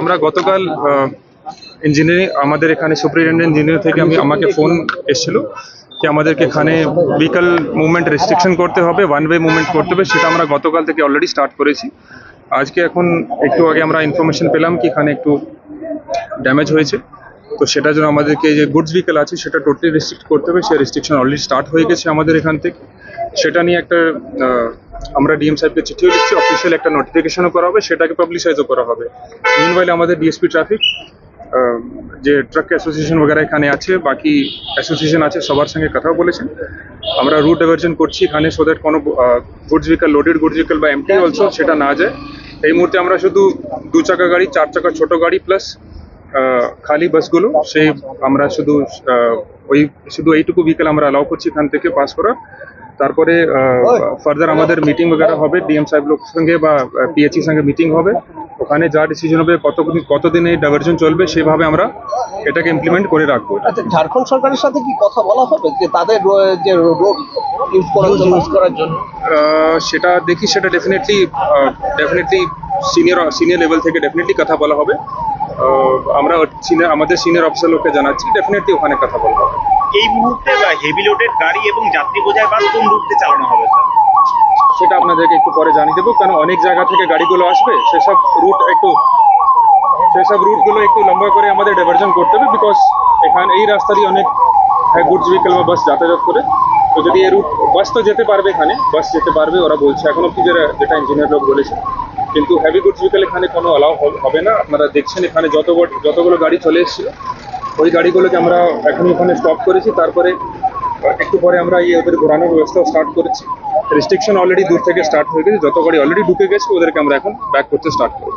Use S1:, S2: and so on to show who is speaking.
S1: আমরা গতকাল ইঞ্জিনিয়ারিং আমাদের এখানে সুপ্রিনটেন্ডেন্ট ইঞ্জিনিয়ার থেকে আমি, আমাকে ফোন এসেছিল যে আমাদেরকে এখানে ভেহিকল মুভমেন্ট রেস্ট্রিকশন করতে হবে ওয়ান ওয়ে মুভমেন্ট করতে হবে, সেটা আমরা গতকাল থেকে অলরেডি স্টার্ট করেছি। আজকে এখন একটু আগে আমরা ইনফরমেশন পেলাম কি এখানে একটু ড্যামেজ হয়েছে। তো সেটার জন্য আমাদেরকে যে গুডস ভেহিকল আছে, সেটা টোটালি রেস্ট্রিক্ট করতে হবে, সেই রেস্ট্রিকশন অলরেডি স্টার্ট হয়ে গেছে আমাদের এখান থেকে। সেটা নিয়ে একটা আমরা ডিএম সাহেবকে চিঠিও লিখছি অফিসিয়াল একটা নোটিফিকেশনও করা হবে সেটাকে পাবলিশাইজও করা হবে মিনওয়াইল আমাদের ডিএসপি ট্রাফিক যে ট্রাক অ্যাসোসিয়েশন वगैरह এখানে আছে বাকি অ্যাসোসিয়েশন আছে সবার সঙ্গে কথাও বলেছেন আমরা রুট ডাইভার্জন করছি এখানে সো দ্যাট কোনো goods vehicle loaded goods vehicle বা এমটি অলসো সেটা না যায় এই মুহূর্তে আমরা শুধু দু চাকা গাড়ি চার চাকা ছোট গাড়ি প্লাস খালি বাসগুলো সেই আমরা শুধু আহ, ওই শুধু এইটুকু ভেহিকেল আমরা অ্যালাউ করছি এখান থেকে পাস করা তারপরে ফার্দার আমাদের মিটিং वगैरह হবে ডিএম সাহেব লোক সঙ্গে বা পিএচই সঙ্গে মিটিং হবে ওখানে যা ডিসিশন হবে কত কতদিন এই ডাইভার্জন চলবে সেভাবে আমরা এটাকে ইমপ্লিমেন্ট করে রাখবো
S2: আচ্ছা ঝাড়খণ্ড সরকারের সাথে কি কথা বলা হবে যে তাদের রো- যে রোড ইউজ করার জন্য ইউজ করার জন্য
S1: আহ, সেটা দেখি সেটা definitely definitely senior senior level থেকে ডেফিনেটলি কথা বলা হবে। আমরা senior- আমাদের সিনিয়র অফিসার লোককে জানাচ্ছি ডেফিনেটলি ওখানে কথা বলা হবে।
S3: এই মুহূর্তে হেভি লোডেড গাড়ি এবং যাত্রী বোঝাই বাস কোন রুটে চালানো হবে স্যার
S1: সেটা আপনাদেরকে একটু পরে জানিয়ে দেবো কারণ অনেক জায়গা থেকে গাড়িগুলো আসবে সেসব রুট একটু সেসব রুটগুলো একটু লম্বা করে আমাদের ডাইভার্জন করতে হবে বিকজ এখানে এই রাস্তা দিয়ে অনেক গুডস ভেহিকেল বা বাস যাতায়াত করে। তো যদি এই রুট বাস তো যেতে পারবে এখানে বাস যেতে পারবে ওরা বলছে। এখন অব্দি যেটা যেটা ইঞ্জিনিয়ার লোক বলেছে। কিন্তু হ্যাভি গুডস ভেহিকেল এখানে কোনো অ্যালাউ হবে না। আপনারা দেখছেন এখানে যত যতগুলো গাড়ি চলে এসেছিল। ওই গাড়িগুলোকে আমরা এখনই ওখানে স্টপ করেছি। তারপরে একটু পরে আমরা এই ওদের ঘোরানোর ব্যবস্থাও স্টার্ট করেছি। রেস্ট্রিকশন অলরেডি দূর থেকে স্টার্ট হয়ে গেছে। যত গাড়ি অলরেডি ঢুকে গেছে ওদেরকে আমরা এখন ব্যাক করতে স্টার্ট করব।